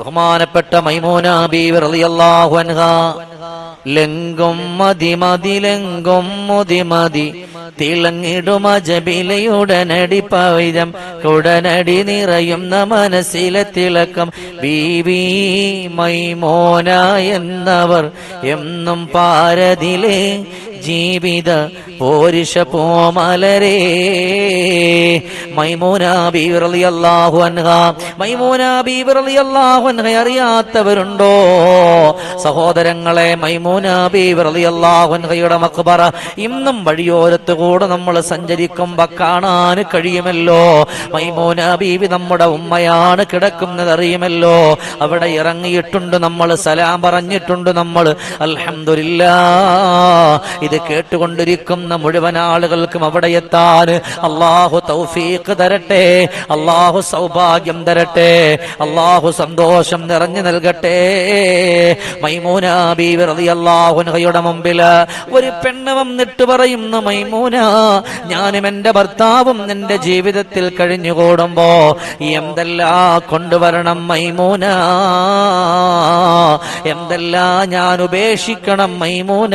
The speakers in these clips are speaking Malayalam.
ബഹുമാനപ്പെട്ട മൈമൂന ബീവി റളിയല്ലാഹു അൻഹ. ലെങ്കും മതി മതി ലെങ്കും മുതി മതി. തിളങ്ങിടുമ ജബിലയുടനടി പൈതം. ഉടനടി നിറയുന്ന മനസ്സിലെ തിളക്കം. ബീവി മൈമോന എന്നവർ എന്നും പാരതിലെ ജീവിത പോരിഷ പോമലരേ. മൈമൂന അൻഹ. മൈമൂന അൻഹ അറിയാത്തവരുണ്ടോ? സഹോദരങ്ങളെ മൈമൂന അൻഹയുടെ മക്ബറ ഇന്നും വഴിയോരത്ത് കൂടെ നമ്മൾ സഞ്ചരിക്കുമ്പോ കാണാൻ കഴിയുമല്ലോ? മൈമൂന ബീവി നമ്മുടെ ഉമ്മയാണ് കിടക്കുന്നത് അറിയുമല്ലോ? അവിടെ ഇറങ്ങിയിട്ടുണ്ട് നമ്മൾ സലാം പറഞ്ഞിട്ടുണ്ട് നമ്മൾ. അൽഹംദുലില്ലാ ഇത് കേട്ടുകൊണ്ടിരിക്കുന്ന മുഴുവൻ ആളുകൾക്കും അവിടെ എത്താൻ അള്ളാഹു തൗഫീഖ് തരട്ടെ അള്ളാഹു സൗഭാഗ്യം തരട്ടെ അള്ളാഹു സന്തോഷം നിറഞ്ഞു നൽകട്ടെ. മൈമൂന ബീവി റളിയല്ലാഹുൻഹയുടെ മുമ്പിൽ ഒരു പെണ്ണ് വന്നിട്ട് പറയുന്നു മൈമൂന ഞാനും എന്റെ ഭർത്താവും നിന്റെ ജീവിതത്തിൽ കഴിഞ്ഞുകൂടുമ്പോ എന്തെല്ലാം കൊണ്ടുവരണം മൈമൂന? എന്തെല്ലാം ഞാൻ ഉപേക്ഷിക്കണം മൈമൂന?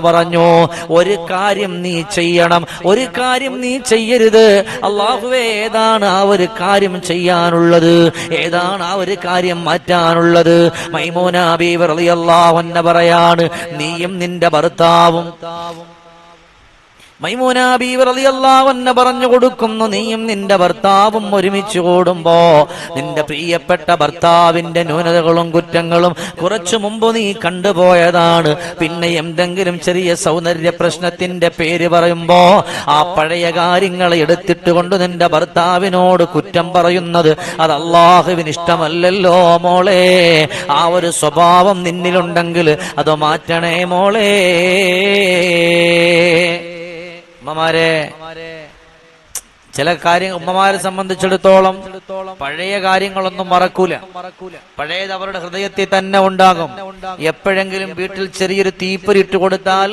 പറഞ്ഞു ഒരു കാര്യം നീ ചെയ്യണം ഒരു കാര്യം നീ ചെയ്യരുത്. അള്ളാഹുവേ ഏതാണ് ആ ഒരു കാര്യം ചെയ്യാനുള്ളത്? ഏതാണ് ആ ഒരു കാര്യം മാറ്റാനുള്ളത്? മൈമൂന ബീവി റളിയല്ലാഹു അൻഹ പറയാണ് നീയും നിന്റെ ഭർത്താവും പറഞ്ഞു കൊടുക്കുന്നു നീയും നിന്റെ ഭർത്താവും ഒരുമിച്ച് കൂടുമ്പോ നിന്റെ പ്രിയപ്പെട്ട ഭർത്താവിന്റെ ന്യൂനതകളും കുറ്റങ്ങളും കുറച്ചു മുമ്പ് നീ കണ്ടുപോയതാണ്. പിന്നെ എന്തെങ്കിലും ചെറിയ സൗന്ദര്യ പ്രശ്നത്തിന്റെ പേര് പറയുമ്പോ ആ പഴയ കാര്യങ്ങൾ എടുത്തിട്ട് കൊണ്ട് നിന്റെ ഭർത്താവിനോട് കുറ്റം പറയുന്നത് അത് അള്ളാഹുവിന് ഇഷ്ടമല്ലല്ലോ മോളെ. ആ ഒരു സ്വഭാവം നിന്നിലുണ്ടെങ്കിൽ അത് മാറ്റണേ മോളേ. ഉമ്മമാരെ ചില കാര്യങ്ങൾ ഉമ്മമാരെ സംബന്ധിച്ചിടത്തോളം പഴയ കാര്യങ്ങളൊന്നും മറക്കൂല. പഴയത് അവരുടെ ഹൃദയത്തിൽ തന്നെ ഉണ്ടാകും. എപ്പോഴെങ്കിലും വീട്ടിൽ ചെറിയൊരു തീപ്പൊരി ഇട്ട് കൊടുത്താൽ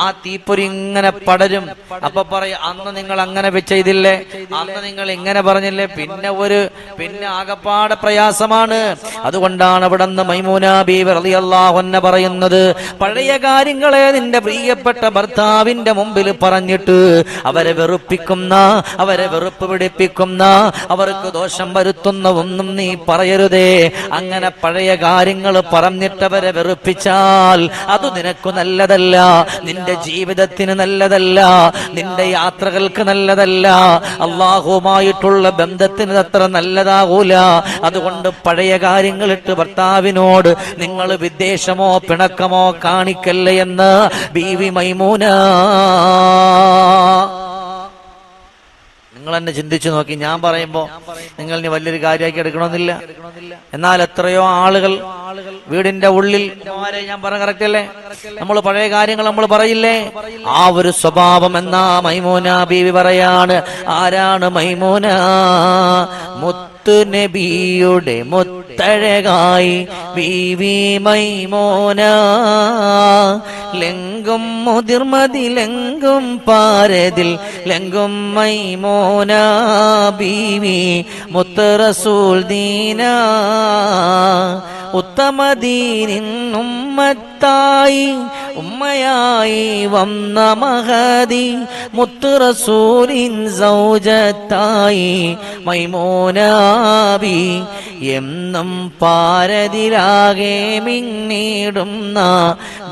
ആ തീപ്പൊരി ഇങ്ങനെ പടരും. അപ്പൊ പറയും അന്ന് നിങ്ങൾ അങ്ങനെ ചെയ്തില്ലേ അന്ന് നിങ്ങൾ ഇങ്ങനെ പറഞ്ഞില്ലേ? പിന്നെ ഒരു പിന്നെ ആകപ്പാടെ പ്രയാസമാണ്. അതുകൊണ്ടാണ് അവിടെ നിന്ന് പറയുന്നത് പഴയ കാര്യങ്ങളെ നിന്റെ പ്രിയപ്പെട്ട ഭർത്താവിന്റെ മുമ്പിൽ പറഞ്ഞിട്ട് അവരെ വെറുപ്പിക്കുന്ന അവരെ വെറുപ്പ് പിടിപ്പിക്കുന്ന അവർക്ക് ദോഷം വരുത്തുന്ന ഒന്നും നീ പറയരുതേ. അങ്ങനെ പഴയ കാര്യങ്ങൾ പറഞ്ഞിട്ടവരെ വെറുപ്പിച്ചാൽ അത് നിനക്ക് നല്ലതല്ല. നിന്റെ ജീവിതത്തിന് നല്ലതല്ല. നിന്റെ യാത്രകൾക്ക് നല്ലതല്ല. അള്ളാഹുമായിട്ടുള്ള ബന്ധത്തിന് അത്ര നല്ലതാകൂല അതുകൊണ്ട് പഴയ കാര്യങ്ങളിട്ട് ഭർത്താവിനോട് നിങ്ങൾ വിദ്വേഷമോ പിണക്കമോ കാണിക്കല്ലേ എന്ന് ബി വി മൈമൂന. നിങ്ങൾ തന്നെ ചിന്തിച്ചു നോക്കി. ഞാൻ പറയുമ്പോ നിങ്ങൾ ഇനി വലിയൊരു കാര്യമാക്കി എടുക്കണമെന്നില്ല. എന്നാൽ എത്രയോ ആളുകൾ വീടിന്റെ ഉള്ളിൽ ഞാൻ പറഞ്ഞ കറക്റ്റ് അല്ലേ? നമ്മൾ പഴയ കാര്യങ്ങൾ നമ്മൾ പറയില്ലേ? ആ ഒരു സ്വഭാവം എന്നാ മൈമോന ബീവി പറയാണ്. ആരാണ് മൈമോന? മുത്ത് നബിയുടെ മുത്തഴകായി ബീവി മൈമോന. ലെങ്കും മുതിർമതി ലെങ്കും പാരതിൽ ലെങ്കും മൈമോന. ബീവി മുത്തറസൂൽ ദീന. ഉത്തമദീനുമ്മത്തായി ഉമ്മയായി വന്ന മഹതി മുത്തുറസൂലിൻ സൗജത്തായി മൈമോനാബി എന്നും പാരതിലാകെ മിന്നിടുന്ന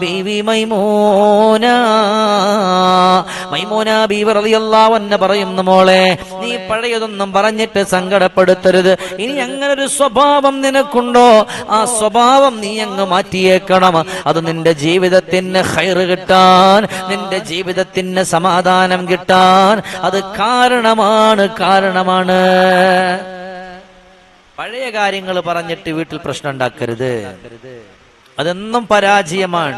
ബിവി മൈമോന. മൈമോന ബീവി റളിയല്ലാഹു അൻഹ പറയുന്നു മോളെ നീ പഴയതൊന്നും പറഞ്ഞിട്ട് സങ്കടപ്പെടുത്തരുത്. ഇനി അങ്ങനൊരു സ്വഭാവം നിനക്കുണ്ടോ? ആ സ്വഭാവം നീ അങ്ങ് മാറ്റിയേക്കണം. അത് നിന്റെ ജീവിതത്തിന് ഹൈറ് കിട്ടാൻ നിന്റെ ജീവിതത്തിന് സമാധാനം കിട്ടാൻ. അത് കാരണമാണ് കാരണമാണ്. പഴയ കാര്യങ്ങൾ പറഞ്ഞിട്ട് വീട്ടിൽ പ്രശ്നം ഉണ്ടാക്കരുത്. അതെന്നും പരാജയമാണ്.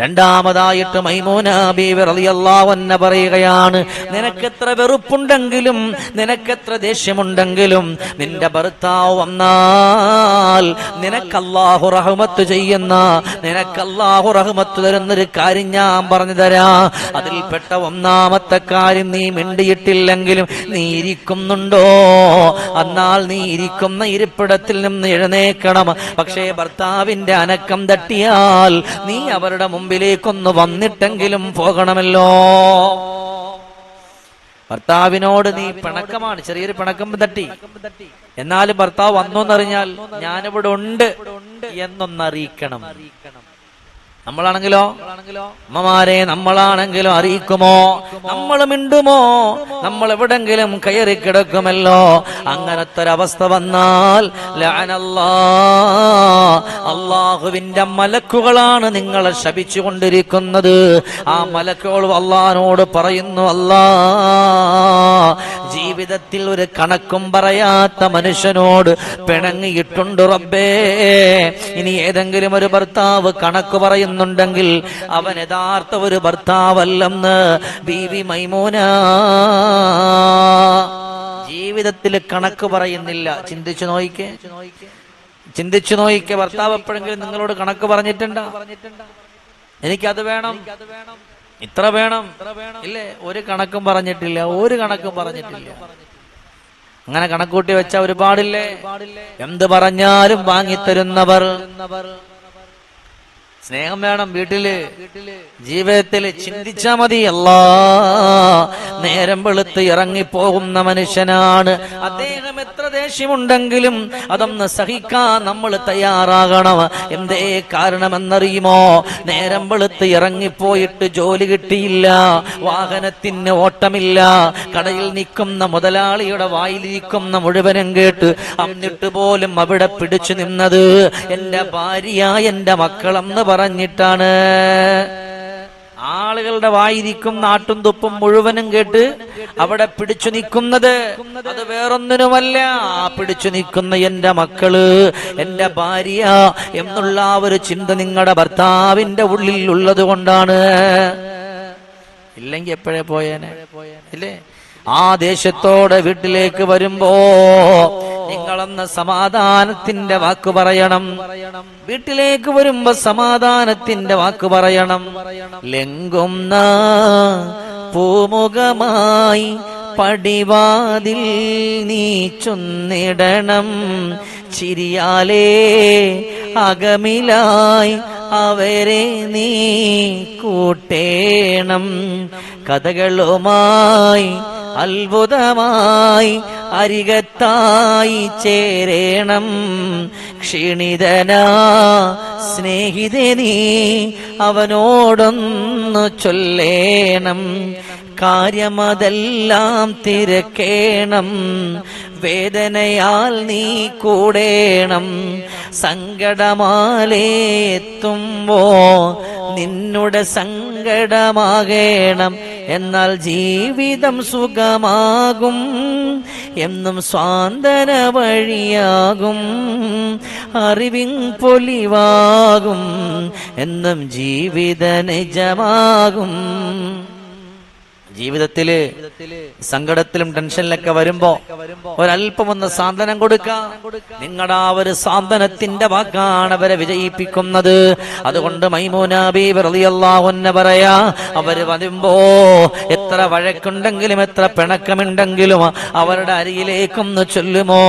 രണ്ടാമതായിട്ട് മൈമൂന ബീവി റളിയല്ലാഹു അൻഹ പറയുകയാണ് നിനക്കെത്ര വെറുപ്പുണ്ടെങ്കിലും നിനക്കെത്ര ദേഷ്യമുണ്ടെങ്കിലും നിന്റെ ഭർത്താവ് വന്നാൽ നിനക്കല്ലാഹു റഹ്മത്ത് ചെയ്യുന്ന നിനക്കല്ലാഹു റഹ്മത്ത് തരുന്നൊരു കാര്യം ഞാൻ പറഞ്ഞു തരാ. അതിൽപ്പെട്ട ഒന്നാമത്തെ കാര്യം നീ മിണ്ടിയിട്ടില്ലെങ്കിലും നീ ഇരിക്കുന്നുണ്ടോ? എന്നാൽ നീ ഇരിക്കുന്ന ഇരിപ്പിടത്തിൽ നിന്ന് എഴുന്നേക്കണം പക്ഷേ ഭർത്താവിന്റെ അനക്കം തട്ടിയാൽ നീ അവരുടെ മുമ്പിലേക്കൊന്ന് വന്നിട്ടെങ്കിലും പോകണമല്ലോ. ഭർത്താവിനോട് നീ പിണക്കമാണ് ചെറിയൊരു പിണക്കം തട്ടി. എന്നാലും ഭർത്താവ് വന്നോന്നറിഞ്ഞാൽ ഞാനിവിടെ ഉണ്ട് എന്നൊന്നറിയിക്കണം. നമ്മളാണെങ്കിലോ? അമ്മമാരെ നമ്മളാണെങ്കിലോ അറിയിക്കുമോ? നമ്മൾ മിണ്ടുമോ? നമ്മൾ എവിടെങ്കിലും കയറി കിടക്കുമല്ലോ? അങ്ങനത്തെ ഒരവസ്ഥ വന്നാൽ. അള്ളാഹുവിന്റെ മലക്കുകളാണ് നിങ്ങളെ ശപിച്ചുകൊണ്ടിരിക്കുന്നത്. ആ മലക്കുകൾ അള്ളഹാനോട് പറയുന്നു അല്ലാ ജീവിതത്തിൽ ഒരു കണക്കും പറയാത്ത മനുഷ്യനോട് പിണങ്ങിയിട്ടുണ്ട് റബ്ബേ. ഇനി ഏതെങ്കിലും ഒരു ഭർത്താവ് കണക്ക് പറയുന്നുണ്ടെങ്കിൽ അവൻ യഥാർത്ഥ ഒരു ഭർത്താവല്ലെന്ന് ബീവി മൈമോന. ജീവിതത്തിൽ കണക്ക് പറയുന്നില്ല. ചിന്തിച്ചു നോയിക്കേ. ചിന്തിച്ചു നോയിക്കേ. ഭർത്താവ് എപ്പോഴെങ്കിലും നിങ്ങളോട് കണക്ക് പറഞ്ഞിട്ടുണ്ടോ? എനിക്കത് വേണം. ഇത്ര വേണം. ഇല്ലേ? ഒരു കണക്കും പറഞ്ഞിട്ടില്ല. ഒരു കണക്കും പറഞ്ഞിട്ടില്ല. അങ്ങനെ കണക്കൂട്ടി വെച്ച ഒരുപാടില്ലേ? എന്ത് പറഞ്ഞാലും വാങ്ങിത്തരുന്നവർ. സ്നേഹം വേണം വീട്ടിൽ. ജീവിതത്തിൽ ചിന്തിച്ചാ മതി അല്ലാ. നേരം വെളുത്ത് ഇറങ്ങിപ്പോകുന്ന മനുഷ്യനാണ്. അദ്ദേഹം എത്ര ദേഷ്യമുണ്ടെങ്കിലും അതൊന്ന് സഹിക്കാൻ നമ്മൾ തയ്യാറാകണം. എന്തേ കാരണമെന്നറിയുമോ? നേരം വെളുത്ത് ഇറങ്ങിപ്പോയിട്ട് ജോലി കിട്ടിയില്ല. വാഹനത്തിന് ഓട്ടമില്ല. കടയിൽ നിൽക്കുന്ന മുതലാളിയുടെ വായിലിരിക്കുന്ന മുഴുവനും കേട്ട് അന്നിട്ട് പോലും അവിടെ പിടിച്ചു നിന്നത് എന്റെ ഭാര്യ എന്റെ മക്കളെന്ന് പറഞ്ഞിട്ടാണ്. ആളുകളുടെ വായിരിക്കും നാട്ടും തുപ്പും മുഴുവനും കേട്ട് അവിടെ പിടിച്ചു നിൽക്കുന്നത്. അത് വേറൊന്നിനുമല്ല പിടിച്ചു നിൽക്കുന്ന എന്റെ മക്കൾ എന്റെ ഭാര്യ എന്നുള്ള ആ ഒരു ചിന്ത നിങ്ങളുടെ ഭർത്താവിന്റെ ഉള്ളിൽ ഉള്ളത് കൊണ്ടാണ്. ഇല്ലെങ്കി എപ്പോഴേ പോയേനെ? ഇല്ലേ? ആ ദേശത്തോടെ വീട്ടിലേക്ക് വരുമ്പോ നിങ്ങളെന്ന സമാധാനത്തിന്റെ വാക്ക് പറയണം. വീട്ടിലേക്ക് വരുമ്പോ സമാധാനത്തിന്റെ വാക്ക് പറയണം. ലംഘുന്ന പൂമുഖമായി പടിവാതിൽ നീ ചൊന്നിടണം. ചിരിയാലേ അകമിലായി അവരെ നീ കൂട്ടേണം. കഥകളുമായി അത്ഭുതമായി അരികത്തായി ചേരേണം. ക്ഷീണിതനാ സ്നേഹിതേ നീ അവനോടൊന്നു ചൊല്ലേണം. കാര്യമതെല്ലാം തിരക്കേണം. വേദനയാൽ നീ കൂടേണം. സങ്കടമാലേത്തുമ്പോ നിന്നുടെ സങ്കടമാകേണം. എന്നാൽ ജീവിതം സുഖമാകും എന്നും സ്വാന്തന വഴിയാകും. അറിവിൻ പൊലിവാകും എന്നും ജീവിത നിജമാകും. ജീവിതത്തിൽ സങ്കടത്തിലും ടെൻഷനിലൊക്കെ വരുമ്പോ ഒരല്പം ഒന്ന് സാന്ത്വനം കൊടുക്കാം. നിങ്ങളുടെ ആ ഒരു സാന്ത്വനത്തിന്റെ വാക്കാണ് അവരെ വിജയിപ്പിക്കുന്നത്. അതുകൊണ്ട് പറയാ അവർ വരുമ്പോ എത്ര വഴക്കുണ്ടെങ്കിലും എത്ര പിണക്കമുണ്ടെങ്കിലും അവരുടെ അരിയിലേക്കൊന്ന് ചൊല്ലുമോ.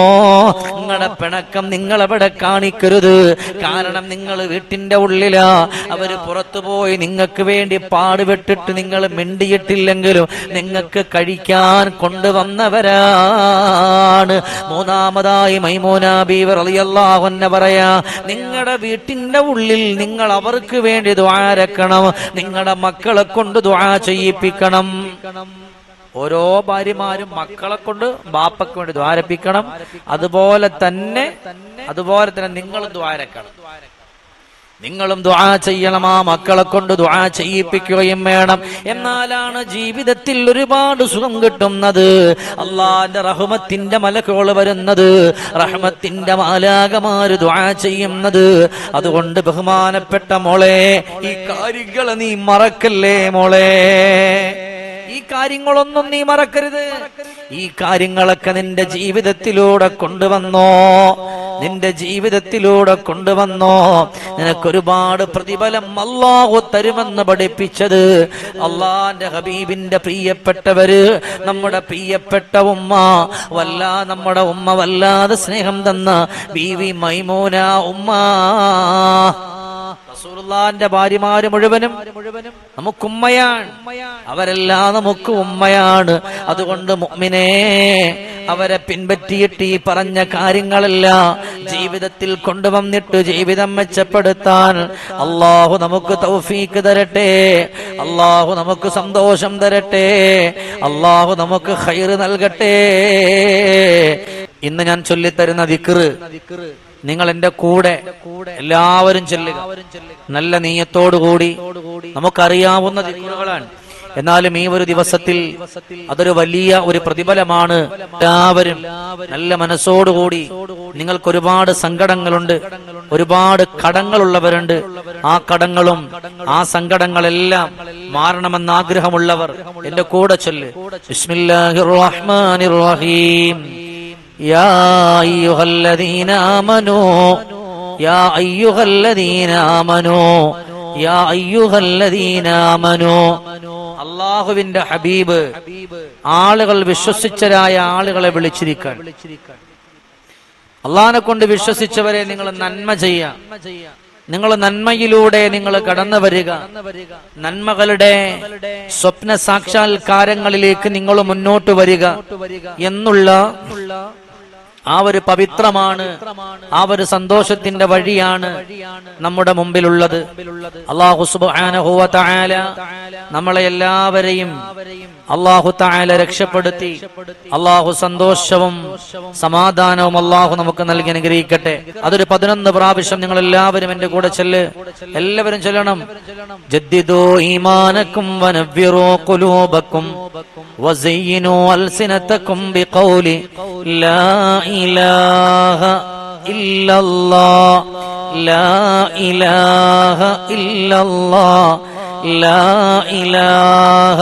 നിങ്ങളുടെ പിണക്കം നിങ്ങൾ അവിടെ കാണിക്കരുത്. കാരണം നിങ്ങൾ വീട്ടിന്റെ ഉള്ളിലാ. അവർ പുറത്തു പോയി നിങ്ങൾക്ക് വേണ്ടി പാടുപെട്ടിട്ട് നിങ്ങൾ മിണ്ടിയിട്ടില്ലെങ്കിലും നിങ്ങൾക്ക് കഴിക്കാൻ കൊണ്ടുവന്നവരാണ്. മൂന്നാമതായി മൈമൂന ബീവർ പറയാ നിങ്ങളുടെ വീട്ടിന്റെ ഉള്ളിൽ നിങ്ങൾ അവർക്ക് വേണ്ടി ദ്വാരക്കണം നിങ്ങളുടെ മക്കളെ കൊണ്ട് ദ്വാ ചെയ്യിപ്പിക്കണം. ഓരോ ഭാര്യമാരും മക്കളെ കൊണ്ട് ബാപ്പയ്ക്ക് വേണ്ടി ദ്വാരപ്പിക്കണം. അതുപോലെ തന്നെ അതുപോലെ തന്നെ നിങ്ങളും ദ്വാരക്കണം. നിങ്ങളും ദ്വാ ചെയ്യണം ആ മക്കളെ കൊണ്ട് ദ്വാ ചെയ്യിപ്പിക്കുകയും വേണം. എന്നാലാണ് ജീവിതത്തിൽ ഒരുപാട് സുഖം കിട്ടുന്നത്. അള്ളാന്റെ റഹ്മത്തിന്റെ മലക്കോൾ വരുന്നത്. റഹ്മത്തിന്റെ മാലാകമാര് ദ്വാ ചെയ്യുന്നത്. അതുകൊണ്ട് ബഹുമാനപ്പെട്ട മോളെ ഈ കാര്യങ്ങൾ നീ മറക്കല്ലേ മോളെ? ഈ കാര്യങ്ങളൊന്നും നീ മറക്കരുത്. ഈ കാര്യങ്ങളൊക്കെ നിന്റെ ജീവിതത്തിലൂടെ കൊണ്ടുവന്നോ. നിന്റെ ജീവിതത്തിലൂടെ കൊണ്ടുവന്നോ. നിനക്കൊരുപാട് പ്രതിഫലം അല്ലാഹു തരുമെന്ന് പഠിപ്പിച്ചത് അള്ളാന്റെ ഹബീബിന്റെ പ്രിയപ്പെട്ടവര് നമ്മുടെ പ്രിയപ്പെട്ട ഉമ്മ വല്ല നമ്മുടെ ഉമ്മ വല്ലാതെ സ്നേഹം തന്ന ബീവി മൈമൂന ഉമ്മ. റസൂലുള്ളാന്റെ ഭാര്യമാര് മുഴുവനും നമുക്ക് ഉമ്മയാണ് അവരെല്ലാം നമുക്ക് ഉമ്മയാണ്. അതുകൊണ്ട് മുഅ്മിനേ അവരെ പിൻപറ്റിയിട്ട് ഈ പറഞ്ഞ കാര്യങ്ങളെല്ലാം ജീവിതത്തിൽ കൊണ്ടുവന്നിട്ട് ജീവിതം മെച്ചപ്പെടുത്താൻ അള്ളാഹു നമുക്ക് തൗഫീക്ക് തരട്ടെ. അള്ളാഹു നമുക്ക് സന്തോഷം തരട്ടെ. അള്ളാഹു നമുക്ക് ഹൈറ് നൽകട്ടെ. ഇന്ന് ഞാൻ ചൊല്ലിത്തരുന്ന ദിക്റ്. നിങ്ങൾ എന്റെ കൂടെ എല്ലാവരും ചെല്ലുക. നല്ല നീയത്തോടുകൂടി നമുക്കറിയാവുന്ന ദിക്കുകളാണ് എന്നാലും ഈ ഒരു ദിവസത്തിൽ അതൊരു വലിയ ഒരു പ്രതിഫലമാണ്. എല്ലാവരും നല്ല മനസ്സോടുകൂടി നിങ്ങൾക്ക് ഒരുപാട് സങ്കടങ്ങളുണ്ട്. ഒരുപാട് കടങ്ങളുള്ളവരുണ്ട്. ആ കടങ്ങളും ആ സങ്കടങ്ങളെല്ലാം മാറണമെന്ന് ആഗ്രഹമുള്ളവർ എന്റെ കൂടെ ചൊല്ല്. ബിസ്മില്ലാഹിർ റഹ്മാനിർ റഹീം. يا أيها الذين آمنوا يا أيها الذين آمنوا يا أيها الذين آمنوا അള്ളാഹുവിന്റെ ഹബീബ് ആളുകൾ വിശ്വസിച്ചരായ ആളുകളെ വിളിച്ചിരിക്കാൻ അള്ളാഹിനെ കൊണ്ട് വിശ്വസിച്ചവരെ നിങ്ങൾ നന്മ ചെയ്യാം നിങ്ങൾ നന്മയിലൂടെ നിങ്ങൾ കടന്നു വരിക നന്മകളുടെ സ്വപ്ന സാക്ഷാത്കാരങ്ങളിലേക്ക് നിങ്ങൾ മുന്നോട്ട് വരിക എന്നുള്ള ആ ഒരു പവിത്രമാണ് ആ ഒരു സന്തോഷത്തിന്റെ വഴിയാണ് നമ്മുടെ മുമ്പിലുള്ളത്. അള്ളാഹു നമ്മളെ എല്ലാവരെയും അള്ളാഹു തായാല രക്ഷപ്പെടുത്തി. അള്ളാഹു സന്തോഷവും സമാധാനവും അള്ളാഹു നമുക്ക് നൽകി അനുഗ്രഹിക്കട്ടെ. അതൊരു പതിനൊന്ന് പ്രാവശ്യം നിങ്ങൾ എല്ലാവരും എന്റെ കൂടെ ചെല്ല്. എല്ലാവരും ചെല്ലണം. ജദ്ദിദോ ഈമാനക്കും വനവ്യറോ ബിഖൗലി ലാ ഇലാഹ ഇല്ലല്ലാഹ് ലാ ഇലാഹ ഇല്ലല്ലാഹ് ലാ ഇലാഹ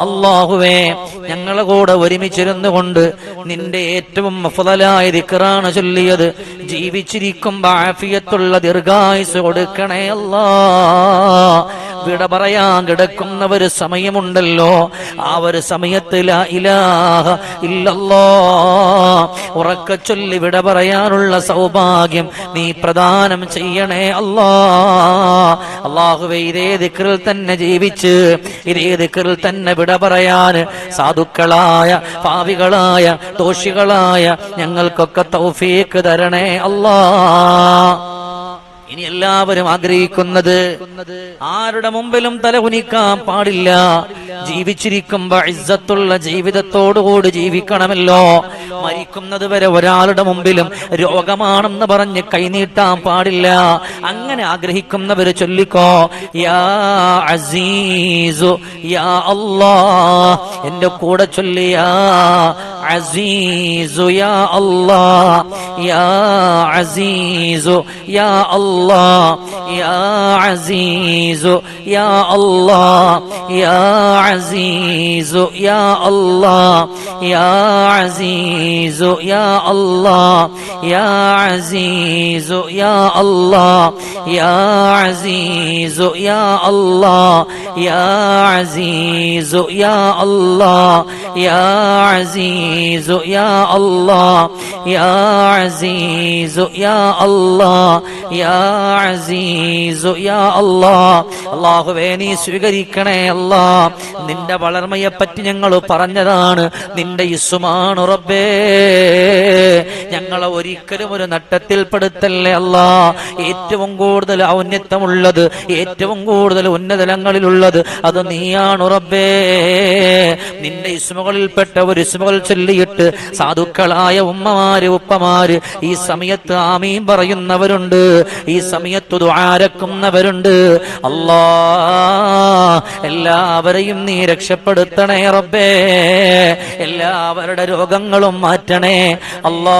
അള്ളാഹുവേ ഞങ്ങളെ കൂടെ ഒരുമിച്ചിരുന്നു കൊണ്ട് നിന്റെ ഏറ്റവും മഫലായ ദിക്കറാണ് ചൊല്ലിയത്. ജീവിച്ചിരിക്കുമ്പോ ആഫിയത്തുള്ള ദീർഘായുസ് കൊടുക്കണേ അല്ലാ. വിട പറയാൻ കിടക്കുന്ന ഒരു സമയമുണ്ടല്ലോ. ആ ഒരു സമയത്ത് ലാ ഇലാഹ ഇല്ലല്ലോ. ഉറക്ക ചൊല്ലി വിട പറയാനുള്ള സൗഭാഗ്യം നീ പ്രദാനം ചെയ്യണേ അല്ലാ. അള്ളാഹുവെ ഇതേ ദിക്കറിൽ തന്നെ ജീവിച്ച് ഇതേ ദിക്കറിൽ തന്നെ വിട പറയാൻ സാധുക്കളായ പാവികളായ ദോഷികളായ ഞങ്ങൾക്കൊക്കെ തൗഫീക്ക് തരണേ അല്ലാ. ഇനി എല്ലാവരും ആഗ്രഹിക്കുന്നത് ആരുടെ മുമ്പിലും തലകുനിക്കാൻ പാടില്ല. ജീവിച്ചിരിക്കുമ്പോ ഇജ്ജത്തുള്ള ജീവിതത്തോടുകൂടി ജീവിക്കണമല്ലോ. മരിക്കുന്നത് വരെ ഒരാളുടെ മുമ്പിലും രോഗമാണെന്ന് പറഞ്ഞ് കൈനീട്ടാൻ പാടില്ല. അങ്ങനെ ആഗ്രഹിക്കുന്നവര് ചൊല്ലിക്കോ യാ അസീസു യാ അല്ലാ എന്റെ കൂടെ ചൊല്ലിയാ അസീസു യാ അല്ലാ യാ അസീസു യാ അല്ലാ الله يا عزيز يا الله يا عزيز يا الله يا عزيز يا الله يا عزيز يا الله يا عزيز يا الله يا عزيز يا الله يا عزيز يا الله يا عزيز يا الله يا യാ അള്ളാഹുവേ നീ സ്വീകരിക്കണേ അല്ലാ നിന്റെ വളർമയെ പറ്റി ഞങ്ങൾ പറഞ്ഞതാണ്. നിന്റെ ഇസുമാണ് റബ്ബേ. ഞങ്ങളെ ഒരിക്കലും ഒരു നട്ടത്തിൽ പെടുത്തല്ലേ അല്ല ഏറ്റവും കൂടുതൽ ഔന്നത്യമുള്ളത് ഏറ്റവും കൂടുതൽ ഉന്നതലങ്ങളിലുള്ളത് അത് നീയാണ് റബ്ബേ. നിന്റെ ഇസ്മുകളിൽപ്പെട്ട ഒരു ഇസ്മുകൾ ചൊല്ലിയിട്ട് സാധുക്കളായ ഉമ്മമാര് ഉപ്പമാര് ഈ സമയത്ത് ആമീൻ പറയുന്നവരുണ്ട്. സമയത്ത് ആരക്കുന്നവരുണ്ട് അല്ലാ എല്ലാവരെയും നീ രക്ഷപ്പെടുത്തണേ റബ്ബേ. എല്ലാവരുടെ രോഗങ്ങളും മാറ്റണേ. അല്ലാ.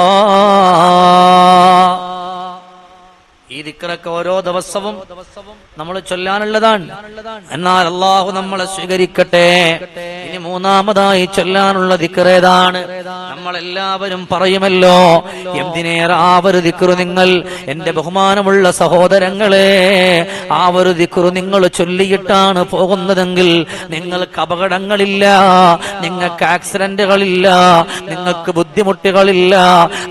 ഈ ദിക്കറൊക്കെ ഓരോ ദിവസവും നമ്മൾ ചൊല്ലാനുള്ളതാണ്. എന്നാൽ അള്ളാഹു നമ്മളെ സ്വീകരിക്കട്ടെ. മൂന്നാമതായി ചൊല്ലാനുള്ള ദിക്കറേതാണ് നമ്മൾ എല്ലാവരും പറയുമല്ലോ എന്തിനേറെ ആ ഒരു ദിക്കറു നിങ്ങൾ എന്റെ ബഹുമാനമുള്ള സഹോദരങ്ങളെ ആ ഒരു ദിക്കറു നിങ്ങൾ ചൊല്ലിയിട്ടാണ് പോകുന്നതെങ്കിൽ നിങ്ങൾക്ക് അപകടങ്ങളില്ല നിങ്ങൾക്ക് ആക്സിഡന്റുകളില്ല നിങ്ങൾക്ക് ബുദ്ധിമുട്ടുകളില്ല.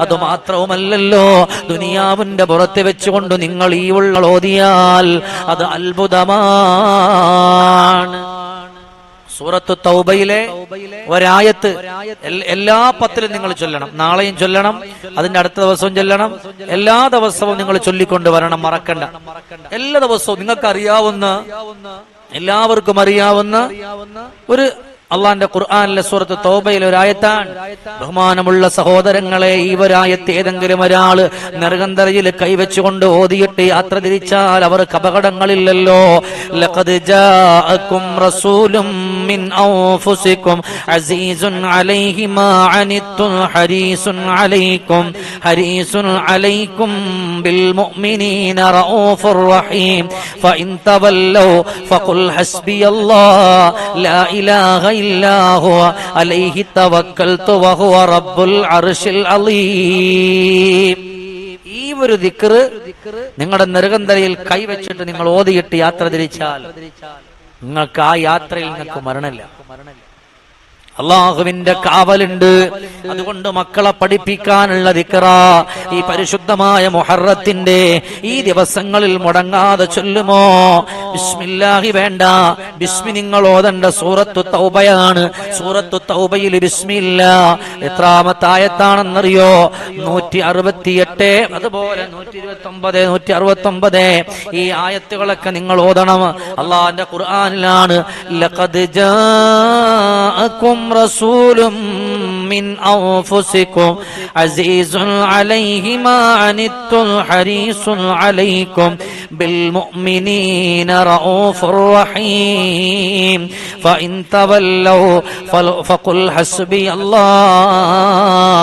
അത് മാത്രവുമല്ലല്ലോ ദുനിയാവിന്റെ പുറത്ത് വെച്ചുകൊണ്ട് നിങ്ങൾ ഈ ഉള്ളോതിയാൽ അത് അത്ഭുതമാണ്. സൂറത്ത് തൗബയിലെ ഒരായത്ത് എല്ലാ പത്തിലും നിങ്ങൾ ചൊല്ലണം. നാളെയും ചൊല്ലണം. അതിന്റെ അടുത്ത ദിവസവും ചൊല്ലണം. എല്ലാ ദിവസവും നിങ്ങൾ ചൊല്ലിക്കൊണ്ട് വരണം. മറക്കണ്ട. എല്ലാ ദിവസവും നിങ്ങൾക്ക് അറിയാവുന്ന എല്ലാവർക്കും അറിയാവുന്ന ഒരു അള്ളാന്റെ ഖുർആാനിലെ സുഹൃത്ത് തോബയിൽ ഒരായത്താണ് ബഹുമാനമുള്ള സഹോദരങ്ങളെ ഈ ഒരായത്ത് ഏതെങ്കിലും ഒരാൾ നെറുകന്തരയിൽ കൈവച്ചുകൊണ്ട് ഓതിയിട്ട് യാത്ര തിരിച്ചാൽ അവർക്ക് അപകടങ്ങളില്ലല്ലോ. അസീസുൻ ഈ ഒരു ദിക്റ് നിങ്ങളുടെ നെറുകന്തലയിൽ കൈവച്ചിട്ട് നിങ്ങൾ ഓതിയിട്ട് യാത്ര തിരിച്ചാൽ നിങ്ങൾക്ക് ആ യാത്രയിൽ നിങ്ങൾക്ക് മരണമില്ല മരണമില്ല. അള്ളാഹുവിന്റെ കാവലുണ്ട്. അതുകൊണ്ട് മക്കളെ പഠിപ്പിക്കാനുള്ള ദിക്കറ ഈ പരിശുദ്ധമായ മുഹറത്തിന്റെ ഈ ദിവസങ്ങളിൽ മുടങ്ങാതെ ചൊല്ലുമോ? ബിസ്മില്ലാഹി വേണ്ട. ബിസ്മി നിങ്ങൾ ഓതണ്ട സൂറത്തു തൗബയാണ്. സൂറത്തു തൗബയിൽ ബിസ്മില്ല. എത്രാമത്തെ ആയത്താണെന്നറിയോ? നൂറ്റി അറുപത്തിയെട്ട് അതുപോലെ നൂറ്റി ഇരുപത്തി ഒമ്പത് നൂറ്റി അറുപത്തി ഒമ്പത് ഈ ആയത്തുകളൊക്കെ നിങ്ങൾ ഓതണം. അള്ളാഹിന്റെ ഖുർആാനിലാണ് ലഖദ് ജാഅക്കും جاءكم رسول من أنفسكم عزيز عليه ما عنتم حريص عليكم മുഅ്മിനീന റഊഫുർ റഹീം فإن تولوا فل- فقل حسبي الله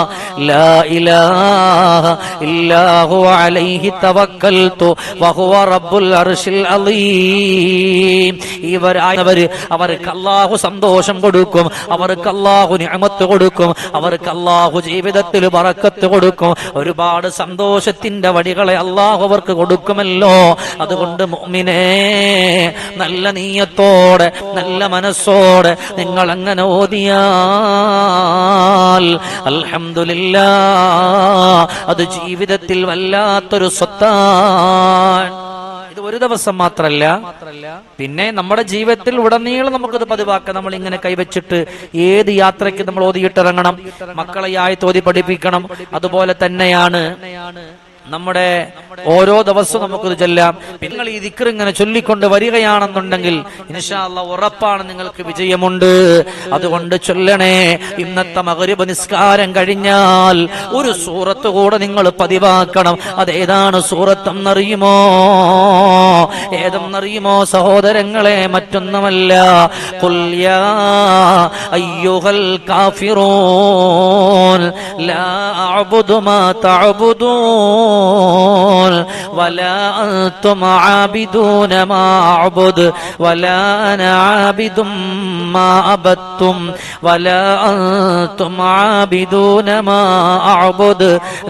لا إله إلا هو عليه توكلت وهو رب العرش العظيم ഇവരായവര് അവർക്ക് അള്ളാഹു സന്തോഷം കൊടുക്കും അവർക്ക് അള്ളാഹു നിഅമത്ത് കൊടുക്കും അവർക്ക് അള്ളാഹു ജീവിതത്തിൽ ബറക്കത്ത് കൊടുക്കും ഒരുപാട് സന്തോഷത്തിന്റെ വഴികളെ അള്ളാഹു അവർക്ക് കൊടുക്കുമല്ലോ അതുകൊണ്ട് മുഅ്മിനേ നല്ല നീയത്തോടെ നല്ല മനസ്സോടെ നിങ്ങൾ അങ്ങനെ ഓതിയാൽ അൽഹംദുലില്ലാ അത് ജീവിതത്തിൽ വല്ലാത്തൊരു സ്വത്താണ്. ഇത് ഒരു ദിവസം മാത്രല്ല. പിന്നെ നമ്മുടെ ജീവിതത്തിൽ ഉടനീളം നമുക്കത് പതിവാക്കാം. നമ്മൾ ഇങ്ങനെ കൈവച്ചിട്ട് ഏത് യാത്രയ്ക്ക് നമ്മൾ ഓതിയിട്ടിറങ്ങണം മക്കളെ ആയി തോതി പഠിപ്പിക്കണം അതുപോലെ തന്നെയാണ് നമ്മുടെ ഓരോ ദിവസവും നമുക്കത് ചെല്ലാം. നിങ്ങൾ ഈ ദിക്കർ ഇങ്ങനെ ചൊല്ലിക്കൊണ്ട് വരികയാണെന്നുണ്ടെങ്കിൽ ഇൻഷാല്ല ഉറപ്പാണ് നിങ്ങൾക്ക് വിജയമുണ്ട്. അതുകൊണ്ട് ചൊല്ലണേ. ഇന്നത്തെ മകരുപ നിസ്കാരം കഴിഞ്ഞാൽ ഒരു സൂറത്ത് കൂടെ നിങ്ങൾ പതിവാക്കണം. അതേതാണ് സൂറത്തെന്നറിയുമോ? ഏതെന്നറിയുമോ സഹോദരങ്ങളെ? മറ്റൊന്നുമല്ല. ഖുൽ യാ അയ്യുഹൽ കാഫിറൂൻ. ലാ അഅബുദു മാ തഅബുദൂൻ ولا أنتم عابدون ما أعبد ولا أنا عابد ما عبدتم ولا أنتم عابدون ما أعبد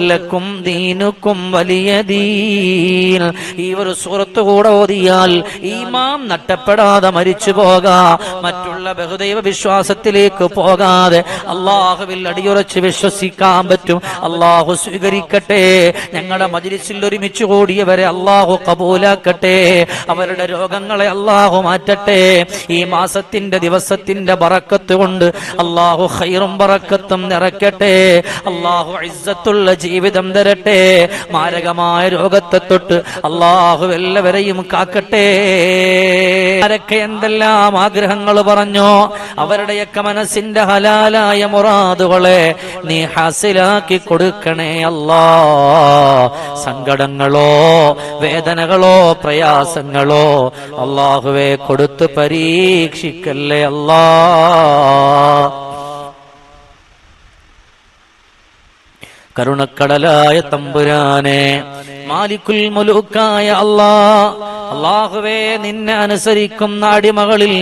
لكم دينكم ولي دين ഈ ഒരു സൂറത്ത് കൂടെ ഓതിയാൽ ഈമാം നട്ടപ്പെടാതെ മരിച്ചു പോകാം മറ്റുള്ള ബഹുദൈവ വിശ്വാസത്തിലേക്ക് പോകാതെ അള്ളാഹുവിൽ അടിയുറച്ച് വിശ്വസിക്കാൻ പറ്റും അള്ളാഹു സ്വീകരിക്കട്ടെ ഞങ്ങളുടെ മജിലിസിൽ ഒരുമിച്ച് കൂടിയവരെ അള്ളാഹു കബൂലാക്കട്ടെ. അവരുടെ രോഗങ്ങളെ അള്ളാഹു മാറ്റട്ടെ. ഈ മാസത്തിന്റെ ദിവസത്തിന്റെ പറക്കത്ത് കൊണ്ട് അള്ളാഹു ഹൈറും പറക്കത്തും നിറയ്ക്കട്ടെ. അള്ളാഹു ഇസ്സത്തുള്ള ജീവിതം തരട്ടെ. മാരകമായ രോഗത്തെ തൊട്ട് അള്ളാഹു എല്ലാവരെയും കാക്കട്ടെ. ആരൊക്കെ എന്തെല്ലാം ആഗ്രഹങ്ങൾ പറഞ്ഞോ അവരുടെയൊക്കെ മനസ്സിന്റെ ഹലാലായ മുറാദുകളെ നീ ഹാസിലാക്കി കൊടുക്കണേ അല്ലാ സങ്കടങ്ങളോ വേദനകളോ പ്രയാസങ്ങളോ അള്ളാഹുവെ കൊടുത്ത് പരീക്ഷിക്കല്ലേ അല്ലാ. കരുണക്കടലായ തമ്പുരാനെ മാലിക്കുൽ മുലൂക്കായ അല്ലാ. അള്ളാഹുവേ നിന്നെ അനുസരിക്കുന്ന അടിമകളിൽ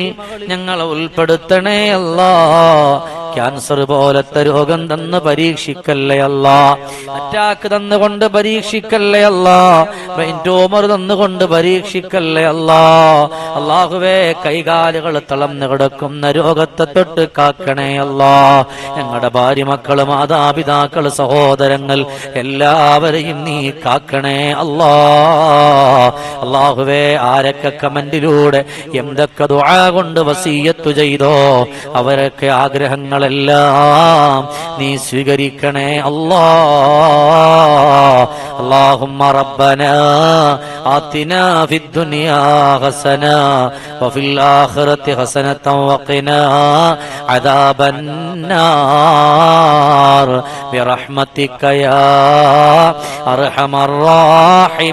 ഞങ്ങളെ ഉൾപ്പെടുത്തണേ അല്ലാ. ക്യാൻസർ പോലത്തെ രോഗം തന്ന് പരീക്ഷിക്കല്ലേ അല്ല? അറ്റാക്ക് തന്നുകൊണ്ട് പരീക്ഷിക്കല്ലേ അല്ല? ബ്രെയിൻ ട്യൂമർ തന്നുകൊണ്ട് പരീക്ഷിക്കല്ലേ അല്ല? അള്ളാഹുവേ കൈകാലുകൾ തളർന്നു കിടക്കുന്ന രോഗത്തെ തൊട്ട് കാക്കണേ അല്ല. ഞങ്ങളുടെ ഭാര്യ മക്കൾ മാതാപിതാക്കൾ സഹോദരങ്ങൾ എല്ലാവരെയും നീ കാക്കണേ അല്ലാ. അള്ളാഹുവേ ആരൊക്കെ കമന്റിലൂടെ എന്തൊക്കെ ദുആ കൊണ്ട് വസീയത്തു ചെയ്തോ? അവരൊക്കെ ആഗ്രഹങ്ങളെല്ലാം നീ സ്വീകരിക്കണേ അല്ലാ اللهم ربنا آتنا في الدنيا حسنة وفي الآخرة حسنة وقنا عذاب النار برحمتك يا أرحم الراحمين